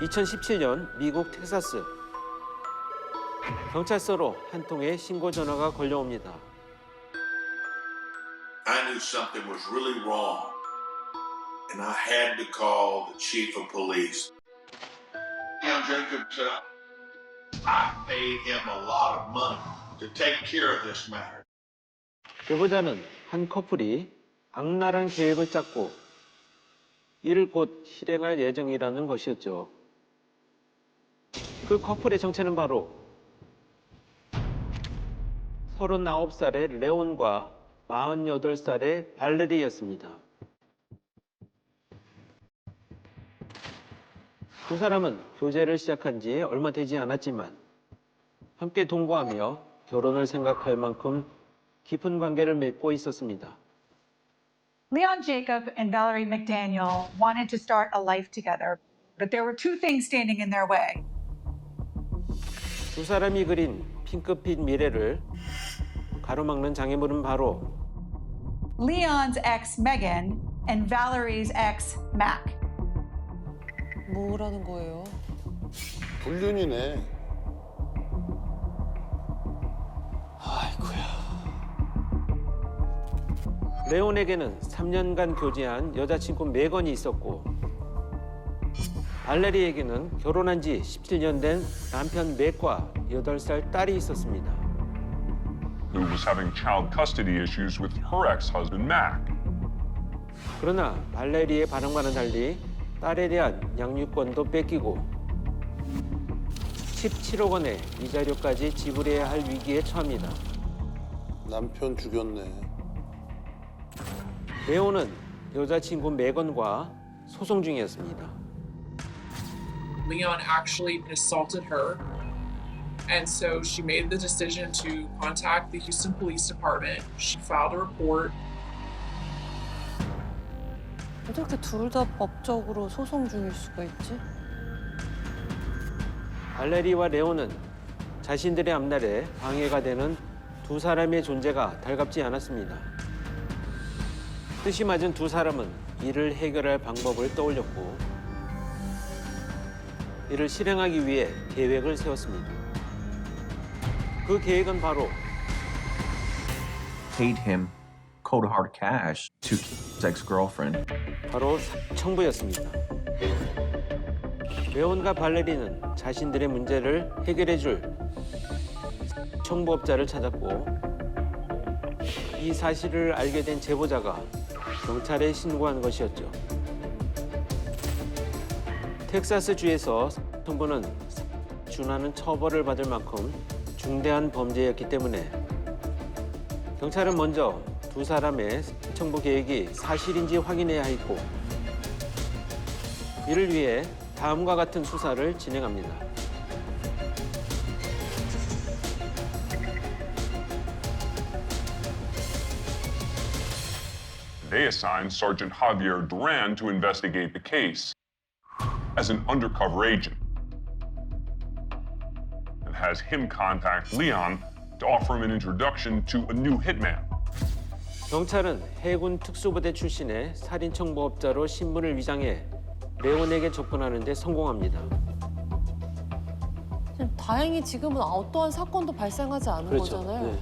2017년 미국 텍사스 경찰서로 한 통의 신고 전화가 걸려옵니다. I knew something was really wrong, and I had to call the chief of police. Young Jacob said, I paid him a lot of money to take care of this matter. 제보자는 한 커플이 악랄한 계획을 짰고 이를 곧 실행할 예정이라는 것이었죠. 그 커플의 정체는 바로 39살의 레온과 48살의 발레리였습니다. 두 사람은 교제를 시작한 지 얼마 되지 않았지만 함께 동거하며 결혼을 생각할 만큼 깊은 관계를 맺고 있었습니다. Leon Jacob and Valerie McDaniel wanted to start a life together, but there were two things standing in their way. 두 사람이 그린 핑크빛 미래를 가로막는 장애물은 바로 Leon's ex Megan and Valerie's ex Mac. 뭐라는 거예요? 불륜이네. 레온에게는 3년간 교제한 여자친구 메건이 있었고 발레리에게는 결혼한 지 17년 된 남편 맥과 8살 딸이 있었습니다. who was having child custody issues with her ex-husband Mac. 그러나 발레리의 반응과는 달리 딸에 대한 양육권도 뺏기고 17억 원의 이자료까지 지불해야 할 위기에 처합니다. 남편 죽였네. 레온은 여자친구 메건과 소송 중이었습니다. Leon actually assaulted her. And so she made the decision to contact the Houston Police Department. She filed a report. 어떻게 둘 다 법적으로 소송 중일 수가 있지? 발레리와 레온은 자신들의 앞날에 방해가 되는 두 사람의 존재가 달갑지 않았습니다. 뜻이 맞은 두 사람은 이를 해결할 방법을 떠올렸고 이를 실행하기 위해 계획을 세웠습니다. 그 계획은 바로 paid him cold hard cash to his ex-girlfriend. 바로 청부였습니다. 레온과 발레리는 자신들의 문제를 해결해 줄 청부업자를 찾았고 이 사실을 알게 된 제보자가 경찰에 신고한 것이었죠. 텍사스 주에서 청부는 준하는 처벌을 받을 만큼 중대한 범죄였기 때문에 경찰은 먼저 두 사람의 청부 계획이 사실인지 확인해야 했고 이를 위해 다음과 같은 수사를 진행합니다. As an undercover agent and has him contact Leon to offer him an introduction to a new hitman. 경찰은 해군 특수부대 출신의 살인 청부업자로 신분을 위장해 레온에게 접근하는 데 성공합니다. 다행히 지금은 어떠한 사건도 발생하지 않은 거잖아요. 네.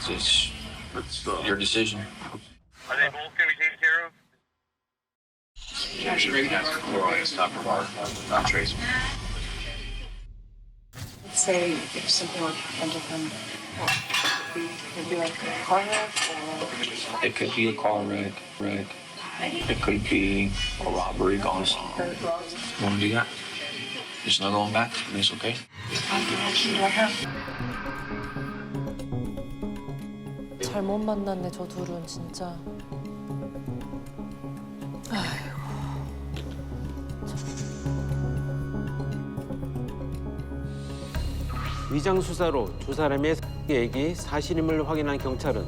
It's, it's your decision. Are they both going Yeah, sure. That's chloride, stop bar, not trace. Let's say if something were to happen to him, what would be, would be like a car wreck or It could be a car wreck, wreck. It could be a robbery gone. or You want to do that? There's no going back. It's okay. how much option do I have? 잘못 만났네 저 둘은 진짜. 위장 수사로 두 사람의 계획이 사실임을 확인한 경찰은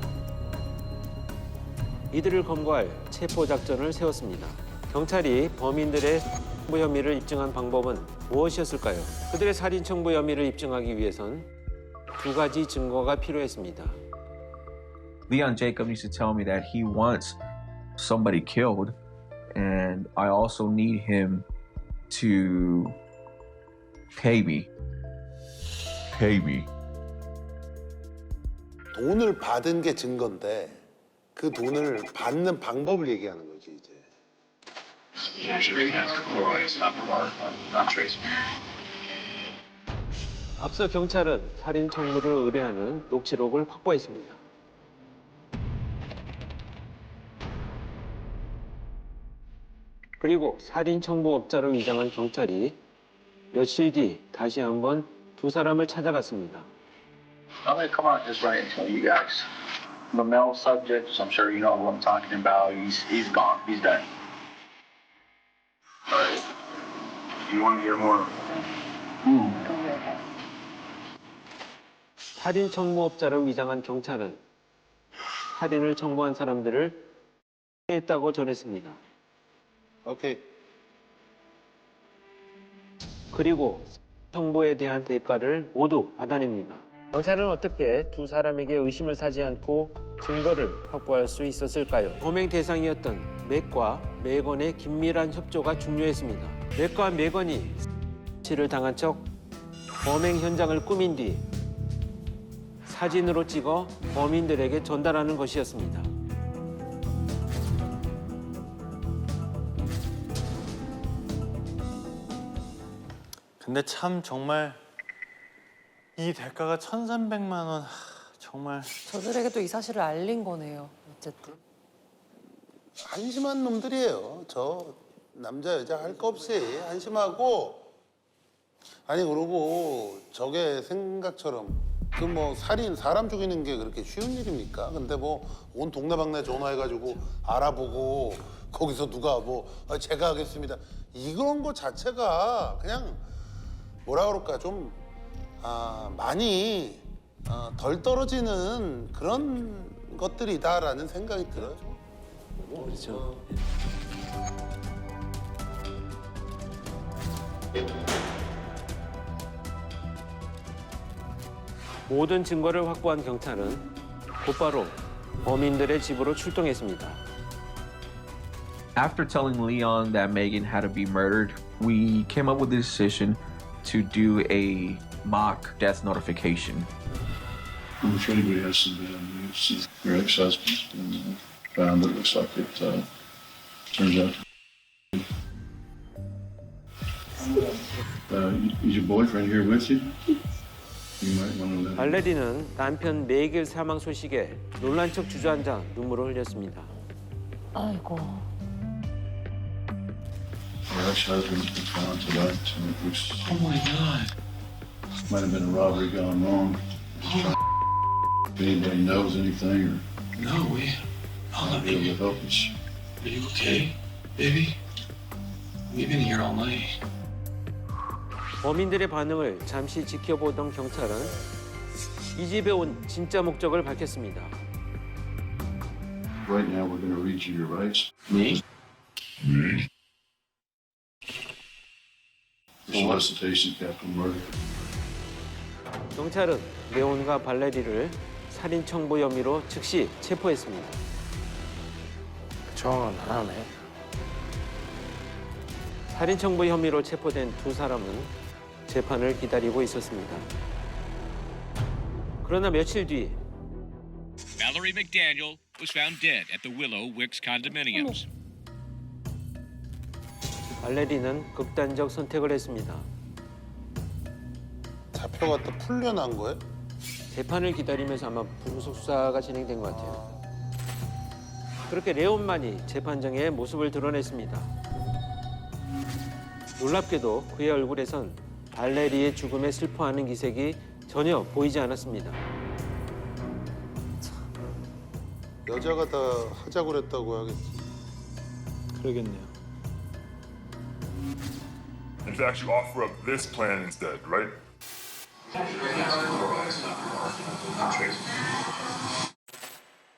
이들을 검거할 체포 작전을 세웠습니다. 경찰이 범인들의 청부 혐의를 입증한 방법은 무엇이었을까요? 그들의 살인 청부 혐의를 입증하기 위해선 두 가지 증거가 필요했습니다. Leon Jacob used to tell me that he wants somebody killed, and I also need him to pay me. Me. 돈을 받은 게 증거인데 그 돈을 받는 방법을 얘기하는 거지 이제. 앞서 경찰은 살인 청부를 의뢰하는 녹취록을 확보했습니다. 그리고 살인 청부업자로 위장한 경찰이 며칠 뒤 다시 한번 두 사람을 찾아갔습니다. I'm gonna come out just right and tell you guys. The male subject, I'm sure you know who I'm talking about. He's he's gone. He's done. Alright. You want to hear more? 살인 청부업자로 위장한 경찰은 살인을 청부한 사람들을 했다고 전했습니다. 오케이. 그리고 청부에 대한 대가를 모두 받아냅니다. 경찰은 어떻게 두 사람에게 의심을 사지 않고 증거를 확보할 수 있었을까요? 범행 대상이었던 맥과 메건의 긴밀한 협조가 중요했습니다. 맥과 메건이 치를 당한 척 범행 현장을 꾸민 뒤 사진으로 찍어 범인들에게 전달하는 것이었습니다. 근데 참 정말 이 대가가 1,300만 원 하, 정말 저들에게도 이 사실을 알린 거네요. 어쨌든. 한심한 놈들이에요. 저 남자 여자 할 거 없이 한심하고 아니 그러고 저게 생각처럼 그 뭐 살인 사람 죽이는 게 그렇게 쉬운 일입니까? 근데 뭐 온 동네방네 전화해가지고 알아보고 거기서 누가 뭐 아, 제가 하겠습니다 이런 거 자체가 그냥 뭐라 그럴까 좀 아, 많이 어, 덜 떨어지는 그런 것들이다라는 생각이 들어요. 그렇죠. 모든 증거를 확보한 경찰은 곧바로 범인들의 집으로 출동했습니다. After telling Leon that Megan had to be murdered, we came up with the decision to do a mock death notification. I'm sure anybody has some bad news. Your ex-husband and found it looks like it uh, turns out. Uh, is your boyfriend here with you? You might want to let him. 발레리는 남편 메이길 사망 소식에 놀란 척 주저앉아 눈물을 흘렸습니다. 아이고. Your ex-husband's been found tonight. and it looks- Oh my God. Might have been a robbery gone wrong. Trying- If anybody knows anything or No, we. I'll be able you. to help us. Are you okay, baby? We've been here all night. 범인들의 반응을 잠시 지켜보던 경찰은 이 집에 온 진짜 목적을 밝혔습니다. Right now, we're going to read you your rights. Me? Solicitation, capital murder. 경찰은 레온과 발레리를 살인 청부 혐의로 즉시 체포했습니다. 정은 안 하네. 살인 청부 혐의로 체포된 두 사람은 재판을 기다리고 있었습니다. 그러나 며칠 뒤 Valerie McDaniel was found dead at the Willow Wicks condominiums. 발레리는 극단적 선택을 했습니다. 잡혀갔다 풀려난 거예요? 재판을 기다리면서 아마 불구속 수사가 진행된 것 같아요. 그렇게 레온만이 재판정에 모습을 드러냈습니다. 놀랍게도 그의 얼굴에선 발레리의 죽음에 슬퍼하는 기색이 전혀 보이지 않았습니다. 여자가 다 하자고 그랬다고 하겠지. 그러겠네요. In fact, you offer up this plan instead, right?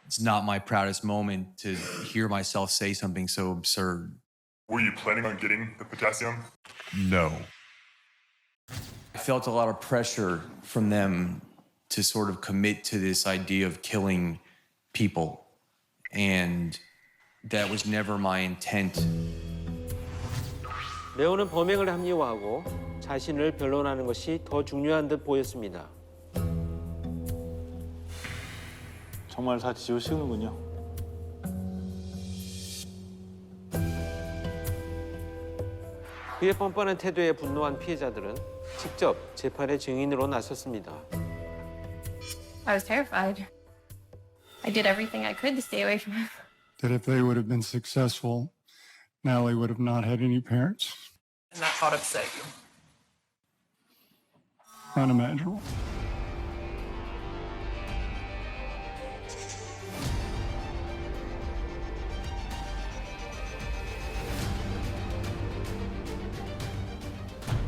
It's not my proudest moment to hear myself say something so absurd. Were you planning on getting the potassium? No. I felt a lot of pressure from them to sort of commit to this idea of killing people. And that was never my intent. 레오는 범행을 합리화하고 자신을 변론하는 것이 더 중요한 듯 보였습니다. 정말 다 지우시는군요. 그의 뻔뻔한 태도에 분노한 피해자들은 직접 재판의 증인으로 나섰습니다. I was terrified. I did everything I could to stay away from him. that if they would have been successful, Natalie would have not had any parents. And that thought upset you. Unimaginable.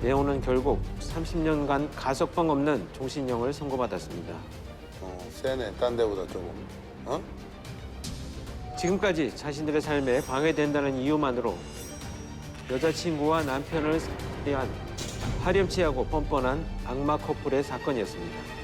레오는 결국 30년간 가석방 없는 종신형을 선고받았습니다. 어, 세네. 딴 데보다 조금. 어? 지금까지 자신들의 삶에 방해된다는 이유만으로 여자친구와 남편을 살해한 파렴치하고 뻔뻔한 악마 커플의 사건이었습니다.